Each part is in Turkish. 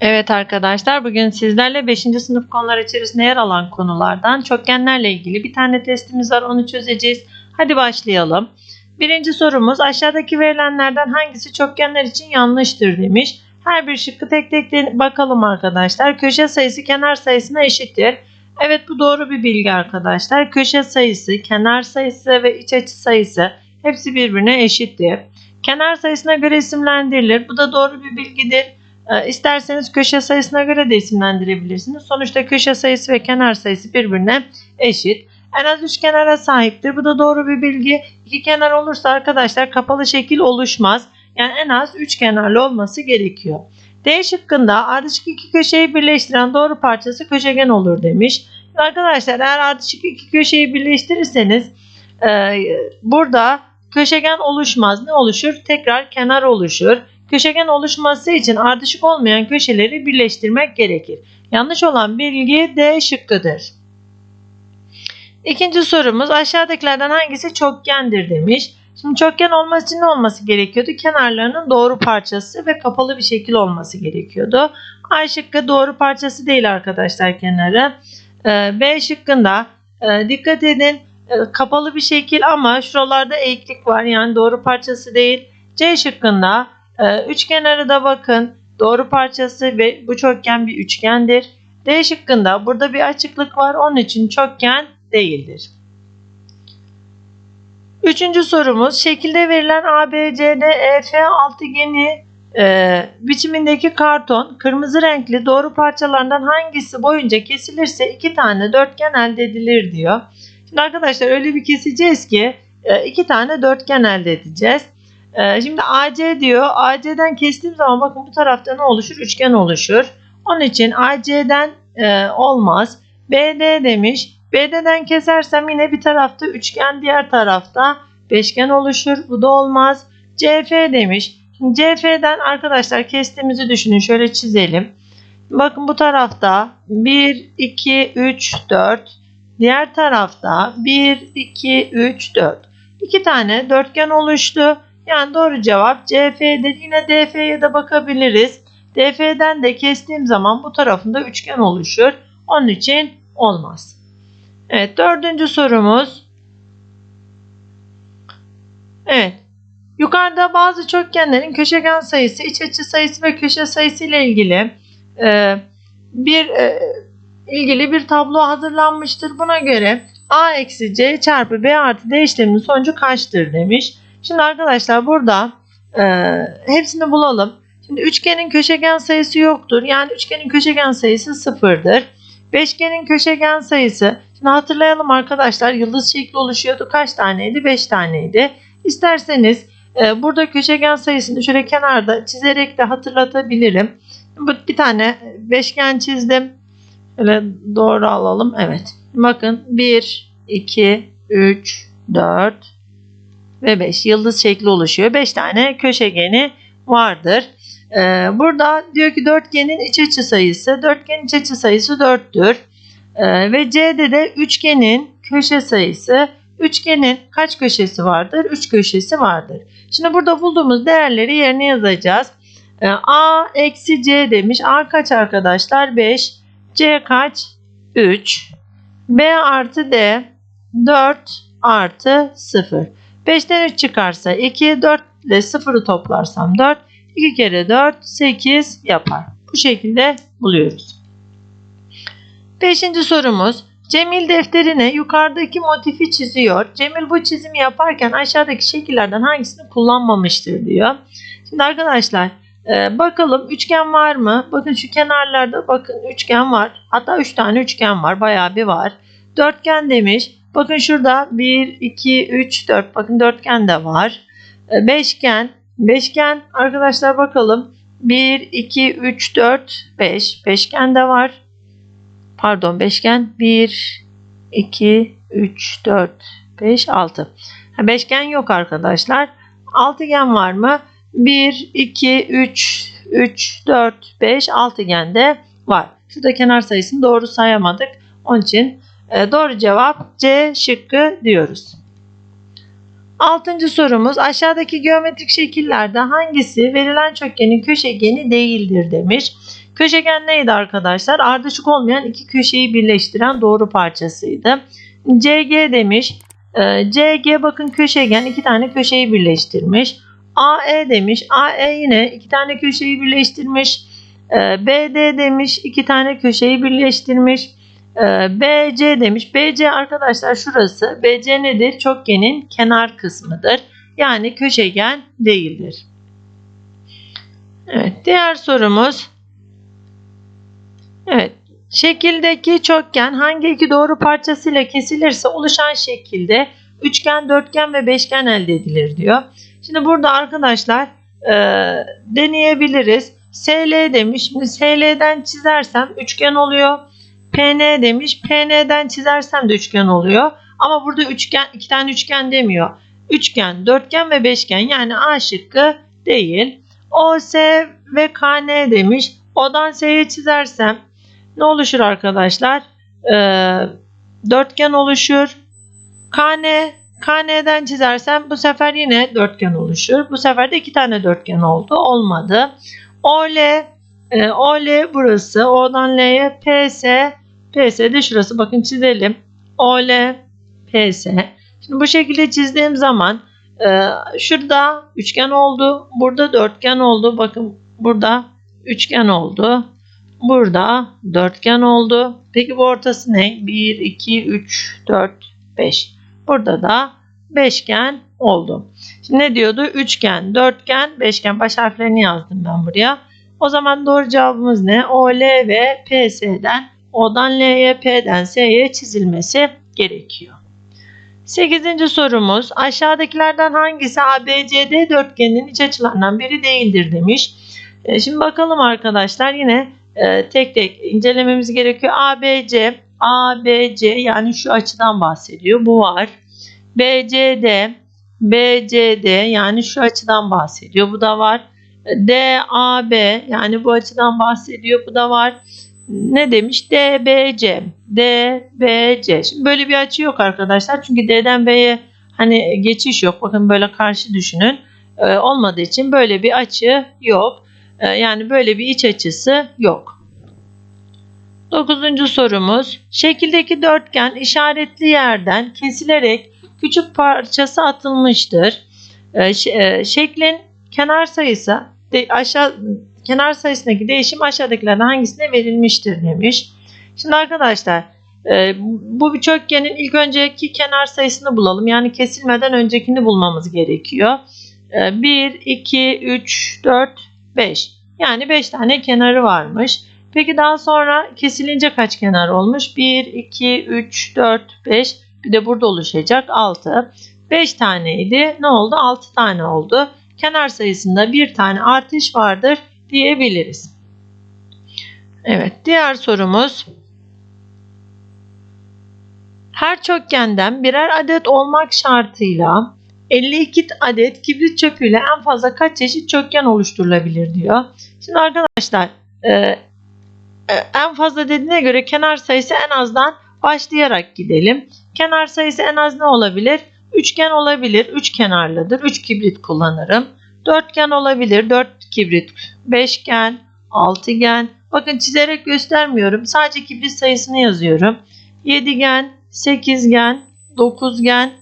Evet arkadaşlar bugün sizlerle 5. sınıf konular içerisinde yer alan konulardan çokgenlerle ilgili bir tane testimiz var onu çözeceğiz. Hadi başlayalım. Birinci sorumuz aşağıdaki verilenlerden hangisi çokgenler için yanlıştır demiş. Her bir şıkkı tek tek bakalım arkadaşlar. Köşe sayısı kenar sayısına eşittir. Evet bu doğru bir bilgi arkadaşlar. Köşe sayısı, kenar sayısı ve iç açı sayısı hepsi birbirine eşittir. Kenar sayısına göre isimlendirilir. Bu da doğru bir bilgidir. E, İsterseniz köşe sayısına göre de isimlendirebilirsiniz. Sonuçta köşe sayısı ve kenar sayısı birbirine eşit. En az üç kenara sahiptir. Bu da doğru bir bilgi. İki kenar olursa arkadaşlar kapalı şekil oluşmaz. Yani en az üç kenarlı olması gerekiyor. D şıkkında ardışık iki köşeyi birleştiren doğru parçası köşegen olur demiş. Arkadaşlar eğer ardışık iki köşeyi birleştirirseniz e, burada köşegen oluşmaz. Ne oluşur? Tekrar kenar oluşur. Köşegen oluşması için ardışık olmayan köşeleri birleştirmek gerekir. Yanlış olan bilgi D şıkkıdır. İkinci sorumuz aşağıdakilerden hangisi çokgendir demiş. Şimdi çokgen olması için ne olması gerekiyordu? Kenarlarının doğru parçası ve kapalı bir şekil olması gerekiyordu. A şıkkı doğru parçası değil arkadaşlar kenarı. Ee, B şıkkında e, dikkat edin e, kapalı bir şekil ama şuralarda eğiklik var yani doğru parçası değil. C şıkkında üç kenarı da bakın. Doğru parçası ve bu çokgen bir üçgendir. D şıkkında burada bir açıklık var. Onun için çokgen değildir. Üçüncü sorumuz şekilde verilen ABCD EF altıgeni e, biçimindeki karton kırmızı renkli doğru parçalarından hangisi boyunca kesilirse iki tane dörtgen elde edilir diyor. Şimdi arkadaşlar öyle bir keseceğiz ki e, iki tane dörtgen elde edeceğiz. Ee, şimdi AC diyor. AC'den kestiğim zaman bakın bu tarafta ne oluşur? Üçgen oluşur. Onun için AC'den e, olmaz. BD demiş. BD'den kesersem yine bir tarafta üçgen diğer tarafta beşgen oluşur. Bu da olmaz. CF demiş. Şimdi CF'den arkadaşlar kestiğimizi düşünün. Şöyle çizelim. Bakın bu tarafta 1, 2, 3, 4. Diğer tarafta 1, 2, 3, 4. İki tane dörtgen oluştu. Yani doğru cevap CF'dir. Yine DF'ye de bakabiliriz. DF'den de kestiğim zaman bu tarafında üçgen oluşur. Onun için olmaz. Evet dördüncü sorumuz. Evet. Yukarıda bazı çokgenlerin köşegen sayısı, iç açı sayısı ve köşe sayısı ile ilgili e, bir e, ilgili bir tablo hazırlanmıştır. Buna göre A eksi C çarpı B artı D işleminin sonucu kaçtır demiş. Şimdi arkadaşlar burada e, hepsini bulalım. Şimdi üçgenin köşegen sayısı yoktur. Yani üçgenin köşegen sayısı sıfırdır. Beşgenin köşegen sayısı. Şimdi hatırlayalım arkadaşlar yıldız şekli oluşuyordu. Kaç taneydi? Beş taneydi. İsterseniz e, burada köşegen sayısını şöyle kenarda çizerek de hatırlatabilirim. Bir tane beşgen çizdim. Şöyle doğru alalım. Evet. Bakın 1, 2, 3, 4, ve 5 yıldız şekli oluşuyor. 5 tane köşegeni vardır. Ee, burada diyor ki dörtgenin iç açı sayısı. Dörtgenin iç açı sayısı 4'tür. Ee, ve C'de de üçgenin köşe sayısı. Üçgenin kaç köşesi vardır? 3 köşesi vardır. Şimdi burada bulduğumuz değerleri yerine yazacağız. Ee, A eksi C demiş. A kaç arkadaşlar? 5. C kaç? 3. B artı D 4 artı 0. 5'ten 3 çıkarsa 2, 4 ile 0'ı toplarsam 4. 2 kere 4, 8 yapar. Bu şekilde buluyoruz. Beşinci sorumuz. Cemil defterine yukarıdaki motifi çiziyor. Cemil bu çizimi yaparken aşağıdaki şekillerden hangisini kullanmamıştır diyor. Şimdi arkadaşlar e, bakalım üçgen var mı? Bakın şu kenarlarda bakın üçgen var. Hatta 3 tane üçgen var. Bayağı bir var. Dörtgen demiş. Bakın şurada 1, 2, 3, 4. Bakın dörtgen de var. E, beşgen. Beşgen arkadaşlar bakalım. 1, 2, 3, 4, 5. Beşgen de var. Pardon beşgen. 1, 2, 3, 4, 5, 6. Beşgen yok arkadaşlar. Altıgen var mı? 1, 2, 3, 3, 4, 5 altıgen de var. Şurada kenar sayısını doğru sayamadık. Onun için doğru cevap C şıkkı diyoruz. Altıncı sorumuz aşağıdaki geometrik şekillerde hangisi verilen çokgenin köşegeni değildir demiş. Köşegen neydi arkadaşlar? Ardışık olmayan iki köşeyi birleştiren doğru parçasıydı. CG demiş. Ee, CG bakın köşegen iki tane köşeyi birleştirmiş. AE demiş. AE yine iki tane köşeyi birleştirmiş. Ee, BD demiş. iki tane köşeyi birleştirmiş. Ee, BC demiş. BC arkadaşlar şurası. BC nedir? Çokgenin kenar kısmıdır. Yani köşegen değildir. Evet, diğer sorumuz. Evet, şekildeki çokgen hangi iki doğru parçasıyla kesilirse oluşan şekilde üçgen, dörtgen ve beşgen elde edilir diyor. Şimdi burada arkadaşlar e, deneyebiliriz. SL demiş. Şimdi SL'den çizersem üçgen oluyor. PN demiş. PN'den çizersem de üçgen oluyor. Ama burada üçgen, iki tane üçgen demiyor. Üçgen, dörtgen ve beşgen yani A şıkkı değil. OS ve KN demiş. O'dan S'ye çizersem ne oluşur arkadaşlar? Ee, dörtgen oluşur. KN, KN'den çizersem bu sefer yine dörtgen oluşur. Bu sefer de iki tane dörtgen oldu. Olmadı. OL, e, OL burası. O'dan L'ye PS, PS de şurası. Bakın çizelim. OL, PS. Şimdi bu şekilde çizdiğim zaman e, şurada üçgen oldu. Burada dörtgen oldu. Bakın burada üçgen oldu. Burada dörtgen oldu. Peki bu ortası ne? 1, 2, 3, 4, 5. Burada da beşgen oldu. Şimdi ne diyordu? Üçgen, dörtgen, beşgen. Baş harflerini yazdım ben buraya. O zaman doğru cevabımız ne? OL ve PS'den O'dan L'ye, P'den S'ye çizilmesi gerekiyor. 8. sorumuz aşağıdakilerden hangisi ABCD dörtgeninin iç açılarından biri değildir demiş. E, Şimdi bakalım arkadaşlar yine e, tek tek incelememiz gerekiyor. ABC, ABC yani şu açıdan bahsediyor. Bu var. BCD, BCD yani şu açıdan bahsediyor. Bu da var. DAB yani bu açıdan bahsediyor. Bu da var. Ne demiş? DBC. DBC. Şimdi böyle bir açı yok arkadaşlar. Çünkü D'den B'ye hani geçiş yok. Bakın böyle karşı düşünün. Ee, olmadığı için böyle bir açı yok. Ee, yani böyle bir iç açısı yok. Dokuzuncu sorumuz. Şekildeki dörtgen işaretli yerden kesilerek küçük parçası atılmıştır. Ee, e, şeklin kenar sayısı de, aşağı kenar sayısındaki değişim aşağıdakilerden hangisine verilmiştir demiş. Şimdi arkadaşlar e, bu bir çokgenin ilk önceki kenar sayısını bulalım. Yani kesilmeden öncekini bulmamız gerekiyor. E, 1, 2, 3, 4, 5. Yani 5 tane kenarı varmış. Peki daha sonra kesilince kaç kenar olmuş? 1, 2, 3, 4, 5. Bir de burada oluşacak 6. 5 taneydi. Ne oldu? 6 tane oldu. Kenar sayısında bir tane artış vardır diyebiliriz. Evet, diğer sorumuz. Her çokgenden birer adet olmak şartıyla 52 adet kibrit çöpüyle en fazla kaç çeşit çokgen oluşturulabilir diyor. Şimdi arkadaşlar e, e, en fazla dediğine göre kenar sayısı en azdan başlayarak gidelim. Kenar sayısı en az ne olabilir? Üçgen olabilir. Üç kenarlıdır. Üç kibrit kullanırım. Dörtgen olabilir. Dört kibrit. Beşgen, altıgen. Bakın çizerek göstermiyorum. Sadece kibrit sayısını yazıyorum. Yedigen, sekizgen, dokuzgen,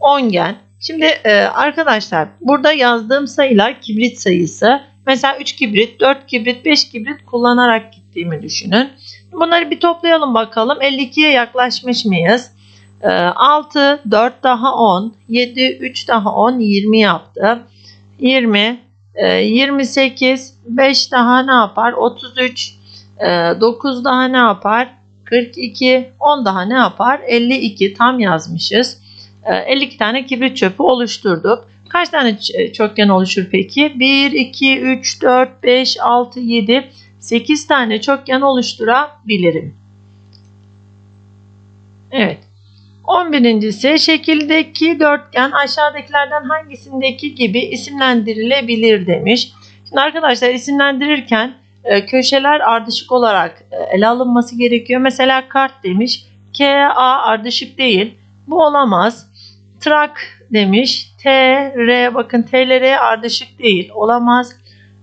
ongen. Şimdi e, arkadaşlar burada yazdığım sayılar kibrit sayısı. Mesela 3 kibrit, 4 kibrit, 5 kibrit kullanarak gittiğimi düşünün. Bunları bir toplayalım bakalım. 52'ye yaklaşmış mıyız? E, 6, 4 daha 10, 7, 3 daha 10, 20 yaptı. 20, e, 28, 5 daha ne yapar? 33, e, 9 daha ne yapar? 42, 10 daha ne yapar? 52 tam yazmışız. E, 52 tane kibrit çöpü oluşturduk. Kaç tane ç- çokgen oluşur peki? 1, 2, 3, 4, 5, 6, 7, 8 tane çokgen oluşturabilirim. Evet. 11.si şekildeki dörtgen aşağıdakilerden hangisindeki gibi isimlendirilebilir demiş. Şimdi arkadaşlar isimlendirirken e, köşeler ardışık olarak e, ele alınması gerekiyor. Mesela kart demiş. KA ardışık değil. Bu olamaz. Trak demiş. T, R bakın T R ardışık değil. Olamaz.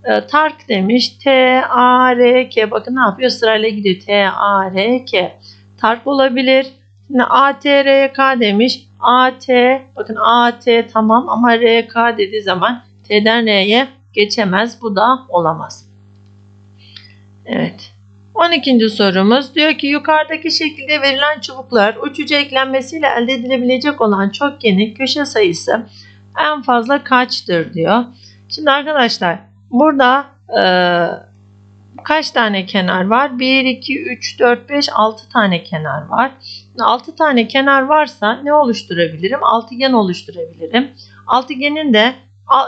E, Tark demiş. T, A, R, K. Bakın ne yapıyor? Sırayla gidiyor. T, A, R, K. Tark olabilir. Şimdi A, T, R, K demiş. A, T. Bakın A, T tamam ama R, K dediği zaman T'den R'ye geçemez. Bu da olamaz. Evet. 12. sorumuz diyor ki yukarıdaki şekilde verilen çubuklar uçucu eklenmesiyle elde edilebilecek olan çokgenin köşe sayısı en fazla kaçtır diyor. Şimdi arkadaşlar burada e, kaç tane kenar var? 1, 2, 3, 4, 5, 6 tane kenar var. 6 tane kenar varsa ne oluşturabilirim? Altıgen oluşturabilirim. Altıgenin de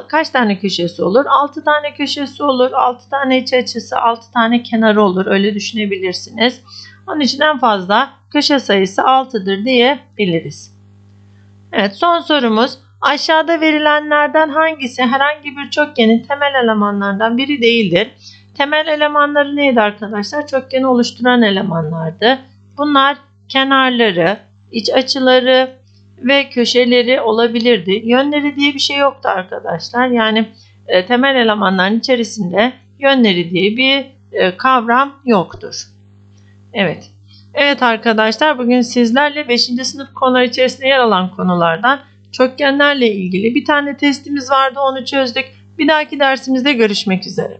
kaç tane köşesi olur? 6 tane köşesi olur. 6 tane iç açısı, 6 tane kenarı olur. Öyle düşünebilirsiniz. Onun için en fazla köşe sayısı 6'dır diyebiliriz. Evet son sorumuz. Aşağıda verilenlerden hangisi herhangi bir çokgenin temel elemanlarından biri değildir? Temel elemanları neydi arkadaşlar? Çokgeni oluşturan elemanlardı. Bunlar kenarları, iç açıları ve köşeleri olabilirdi. Yönleri diye bir şey yoktu arkadaşlar. Yani e, temel elemanların içerisinde yönleri diye bir e, kavram yoktur. Evet. Evet arkadaşlar bugün sizlerle 5. sınıf konular içerisinde yer alan konulardan çokgenlerle ilgili bir tane testimiz vardı onu çözdük. Bir dahaki dersimizde görüşmek üzere.